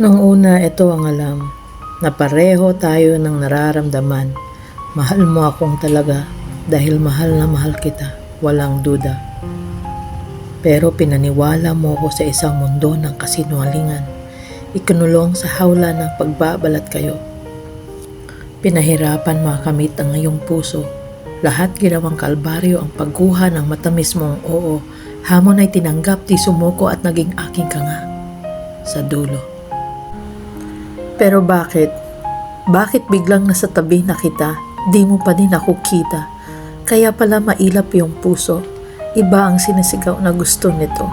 Nung una, ito ang alam, na pareho tayo ng nararamdaman. Mahal mo akong talaga dahil mahal na mahal kita, walang duda. Pero pinaniwala mo ako sa isang mundo ng kasinungalingan. Ikinulong sa hawla ng pagbabalat kayo. Pinahirapan makamit ang iyong puso. Lahat ginawang kalbaryo ang pagguha ng matamis mong oo. Hamon ay tinanggap, di sumuko at naging aking ka nga. Sa dulo. Pero bakit? Bakit biglang nasa tabi na kita, di mo pa din ako kita? Kaya pala mailap yung puso. Iba ang sinisigaw na gusto nito.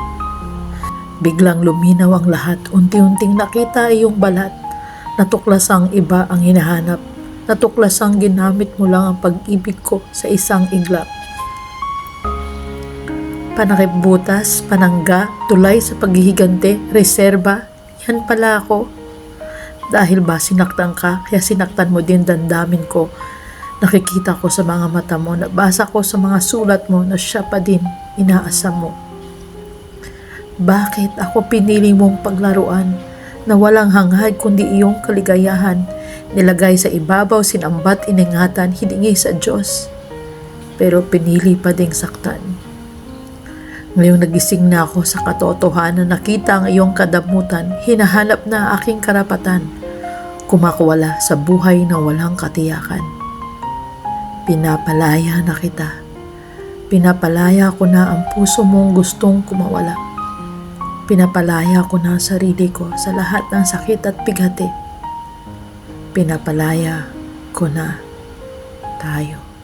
Biglang luminaw ang lahat, unti-unting nakita ay yung balat. Natuklas ang iba ang hinahanap. Natuklas ang ginamit mo lang ang pag-ibig ko sa isang iglap. Panakipbutas, panangga, tulay sa paghihigante, reserba, yan pala ako. Dahil ba sinaktan ka, kaya sinaktan mo din dandamin ko. Nakikita ko sa mga mata mo, nabasa ko sa mga sulat mo na siya pa din inaasam mo. Bakit ako pinili mong paglaruan na walang hangad kundi iyong kaligayahan, nilagay sa ibabaw, sinambat, iningatan, hiningi sa Diyos. Pero pinili pa ding saktan. Ngayong nagising na ako sa katotohanan, nakita ang iyong kadamutan, hinahanap na aking karapatan, kumakuwala sa buhay na walang katiyakan. Pinapalaya na kita. Pinapalaya ko na ang puso mong gustong kumawala. Pinapalaya ko na ang sarili ko sa lahat ng sakit at bigati. Pinapalaya ko na tayo.